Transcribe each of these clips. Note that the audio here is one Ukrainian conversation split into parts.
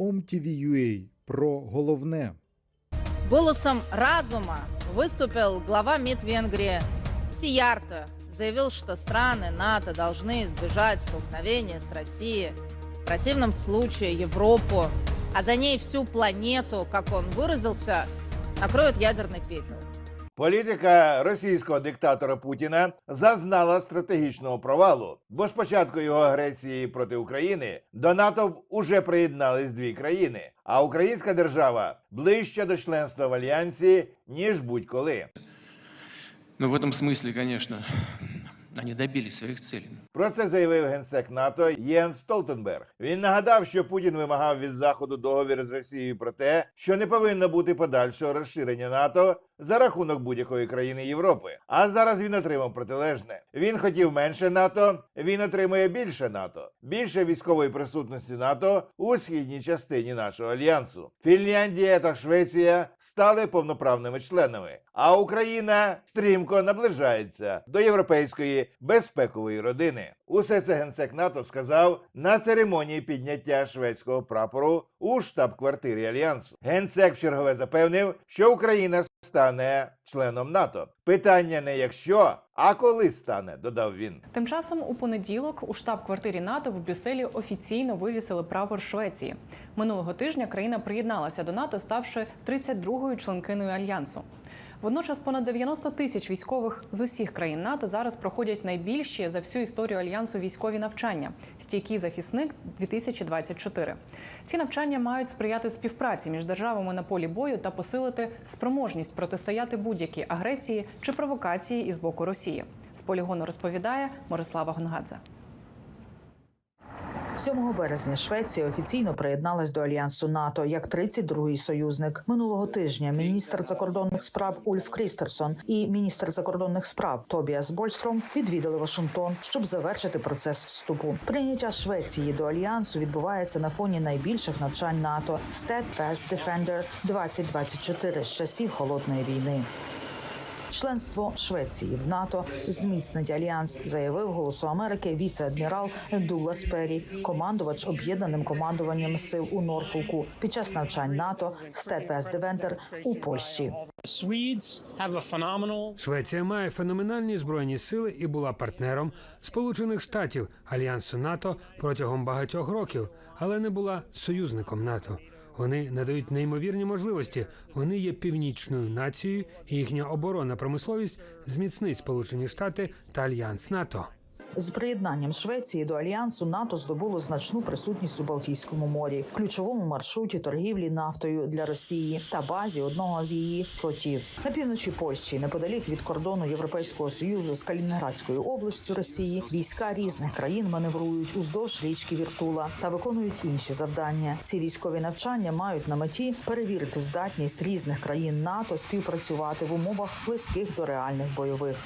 OMTV.ua про головне. Голосом разума выступил глава МИД Венгрии Сиярто. Заявил, что страны НАТО должны избежать столкновения с Россией. В противном случае Европу, а за ней всю планету, как он выразился, накроет ядерный пепел. Політика російського диктатора Путіна зазнала стратегічного провалу, бо з початку його агресії проти України до НАТО уже приєднались дві країни, а українська держава ближче до членства в альянсі ніж будь-коли. Ну в этом смысле, конечно, они добились своих целей. Про це заявив генсек НАТО Єнс Столтенберг. Він нагадав, що Путін вимагав від заходу договір з Росією про те, що не повинно бути подальшого розширення НАТО за рахунок будь-якої країни Європи. А зараз він отримав протилежне. Він хотів менше НАТО, він отримує більше НАТО, більше військової присутності НАТО у східній частині нашого альянсу. Фінляндія та Швеція стали повноправними членами, а Україна стрімко наближається до європейської безпекової родини. Усе це генсек НАТО сказав на церемонії підняття шведського прапору у штаб-квартирі альянсу. Генсек вчергове запевнив, що Україна стане членом НАТО. Питання не якщо, а коли стане, додав він. Тим часом у понеділок у штаб-квартирі НАТО в Брюсселі офіційно вивісили прапор Швеції. Минулого тижня країна приєдналася до НАТО, ставши 32-ю членкиною альянсу. Водночас понад 90 тисяч військових з усіх країн НАТО зараз проходять найбільші за всю історію альянсу військові навчання стійкий захисник 2024 Ці навчання мають сприяти співпраці між державами на полі бою та посилити спроможність протистояти будь-якій агресії чи провокації із боку Росії. З полігону розповідає Морислава Гонгадзе. 7 березня Швеція офіційно приєдналась до альянсу НАТО як 32-й союзник. Минулого тижня міністр закордонних справ Ульф Крістерсон і міністр закордонних справ Тобіас Больстром відвідали Вашингтон, щоб завершити процес вступу. Прийняття Швеції до альянсу відбувається на фоні найбільших навчань НАТО Steadfast Defender 2024 з часів холодної війни. Членство Швеції в НАТО зміцнить альянс, заявив голосу Америки віце-адмірал Дулас Перрі, командувач об'єднаним командуванням сил у Норфолку під час навчань НАТО Steadfast Defender у Польщі. Швеція має феноменальні збройні сили і була партнером Сполучених Штатів Альянсу НАТО протягом багатьох років, але не була союзником НАТО. Вони надають неймовірні можливості. Вони є північною нацією, і їхня оборонна промисловість зміцнить Сполучені Штати та Альянс НАТО. З приєднанням Швеції до альянсу НАТО здобуло значну присутність у Балтійському морі, ключовому маршруті торгівлі нафтою для Росії та базі одного з її флотів на півночі Польщі, неподалік від кордону Європейського союзу з Калінінградською областю Росії. Війська різних країн маневрують уздовж річки Віртула та виконують інші завдання. Ці військові навчання мають на меті перевірити здатність різних країн НАТО співпрацювати в умовах близьких до реальних бойових.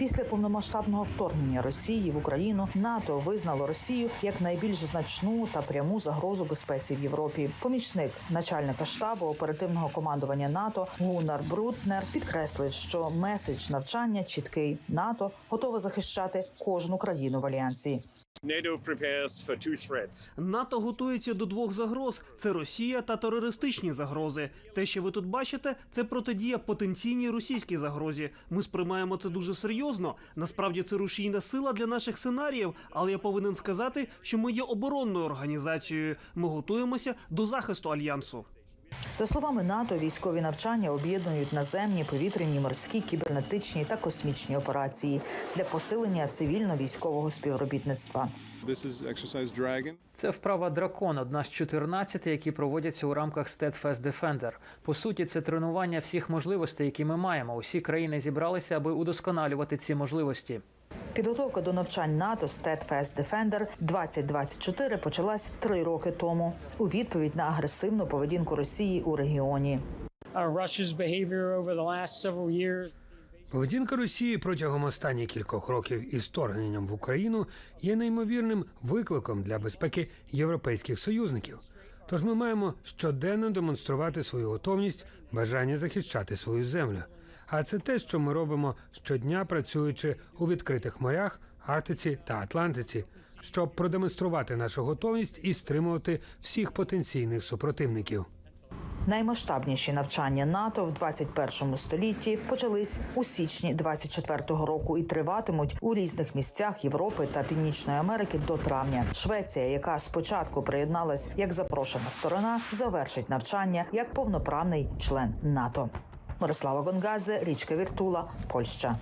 Після повномасштабного вторгнення Росії в Україну НАТО визнало Росію як найбільш значну та пряму загрозу безпеці в Європі. Помічник начальника штабу оперативного командування НАТО Гунар Брутнер підкреслив, що меседж навчання чіткий НАТО готове захищати кожну країну в альянсі. НАТО готується до двох загроз: це Росія та терористичні загрози. Те, що ви тут бачите, це протидія потенційній російській загрозі. Ми сприймаємо це дуже серйозно. Насправді це рушійна сила для наших сценаріїв. Але я повинен сказати, що ми є оборонною організацією. Ми готуємося до захисту альянсу. За словами НАТО, військові навчання об'єднують наземні, повітряні, морські, кібернетичні та космічні операції для посилення цивільно-військового співробітництва. Це вправа дракон, одна з 14, які проводяться у рамках Steadfast Defender. По суті, це тренування всіх можливостей, які ми маємо. Усі країни зібралися, аби удосконалювати ці можливості. Підготовка до навчань НАТО Steadfast Defender 2024 почалась три роки тому у відповідь на агресивну поведінку Росії у регіоні. uh. Поведінка Росії протягом останніх кількох років із вторгненням в Україну є неймовірним викликом для безпеки європейських союзників. Тож ми маємо щоденно демонструвати свою готовність, бажання захищати свою землю. А це те, що ми робимо щодня, працюючи у відкритих морях, Арктиці та Атлантиці. щоб продемонструвати нашу готовність і стримувати всіх потенційних супротивників. Наймасштабніші навчання НАТО в 21 столітті почались у січні 24-го року і триватимуть у різних місцях Європи та Північної Америки до травня. Швеція, яка спочатку приєдналась як запрошена сторона, завершить навчання як повноправний член НАТО. Мирослава Гонгадзе, Річка Віртула, Польща.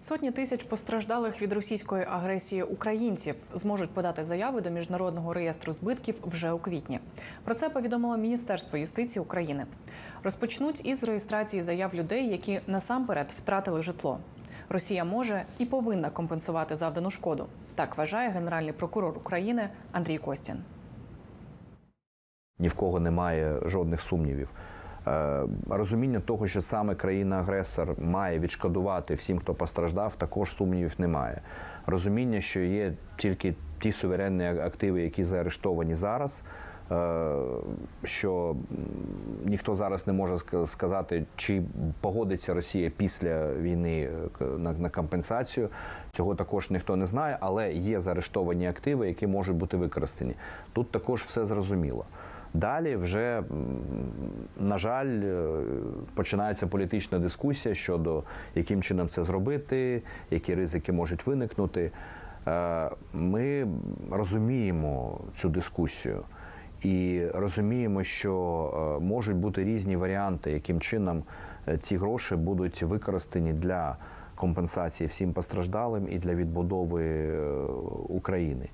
Сотні тисяч постраждалих від російської агресії українців зможуть подати заяви до міжнародного реєстру збитків вже у квітні. Про це повідомило Міністерство юстиції України. Розпочнуть із реєстрації заяв людей, які насамперед втратили житло. Росія може і повинна компенсувати завдану шкоду. Так вважає генеральний прокурор України Андрій Костін. ні в кого немає жодних сумнівів. Е, Розуміння того, що саме країна-агресор має відшкодувати всім, хто постраждав, також сумнівів немає. Розуміння, що є тільки ті суверенні активи, які заарештовані зараз. е, Що ніхто зараз не може сказати, чи погодиться Росія після війни е, на компенсацію. Цього також ніхто не знає, але є заарештовані активи, які можуть бути використані. Тут також все зрозуміло. Далі вже, на жаль, е, починається політична дискусія щодо яким чином це зробити, які ризики можуть виникнути. Е, Ми розуміємо цю дискусію і розуміємо, що е, можуть бути різні варіанти, яким чином ці гроші будуть використані для компенсації всім постраждалим і для відбудови України.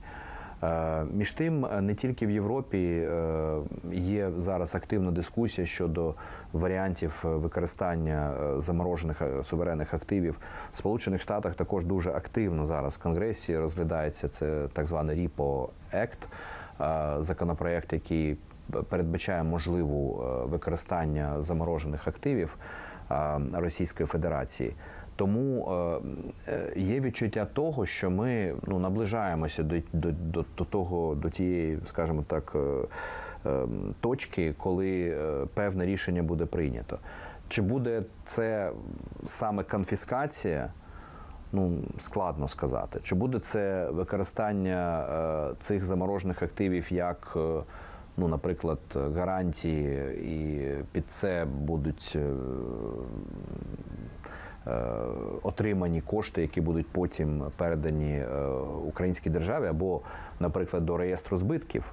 Е, Між тим, е, не тільки в Європі е, є зараз активна дискусія щодо варіантів використання заморожених суверенних активів. В Сполучених Штатах також дуже активно зараз в Конгресі розглядається це так званий RIPO Act, законопроект, який передбачає можливу використання заморожених активів Російської Федерації. Тому е, е, є відчуття того, що ми ну, наближаємося до, до, до, до того, до тієї, скажімо так, е, точки, коли певне рішення буде прийнято. Чи буде це саме конфіскація? Ну, складно сказати. Чи буде це використання цих заморожених активів як, ну, наприклад, гарантії, і під це будуть отримані кошти, які будуть потім передані е, українській державі, або, наприклад, до реєстру збитків.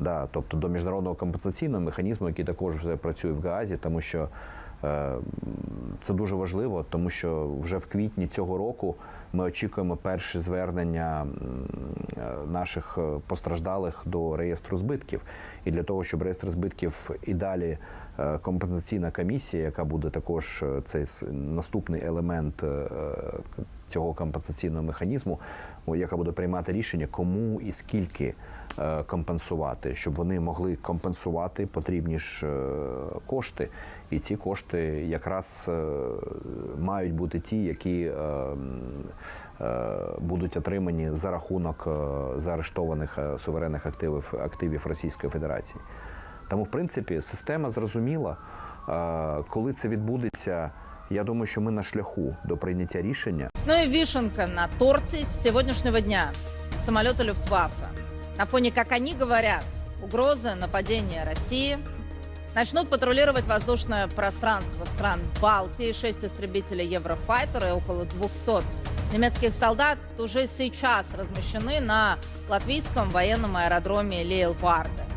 Да, тобто до міжнародного компенсаційного механізму, який також вже працює в Гаазі, тому що е, це дуже важливо, тому що вже в квітні цього року ми очікуємо перші звернення е, наших е, постраждалих до реєстру збитків. І для того, щоб реєстр збитків і далі е, компенсаційна комісія, яка буде також е, цей наступний елемент е, цього компенсаційного механізму, яка буде приймати рішення, кому і скільки е, компенсувати, щоб вони могли компенсувати потрібні ж е, кошти. І ці кошти якраз е, мають бути ті, які е, е, будуть отримані за рахунок е, заарештованих е, суверенних активів активів Російської Федерації. Тому, в принципі, система зрозуміла. Е, Коли це відбудеться, я думаю, що ми на шляху до прийняття рішення. Ну и вишенка на торте с сегодняшнего дня. Самолеты Люфтваффе. На фоне, как они говорят, угрозы нападения России начнут патрулировать воздушное пространство стран Балтии. Шесть истребителей Еврофайтера и около 200 немецких солдат уже сейчас размещены на латвийском военном аэродроме Лейлварде.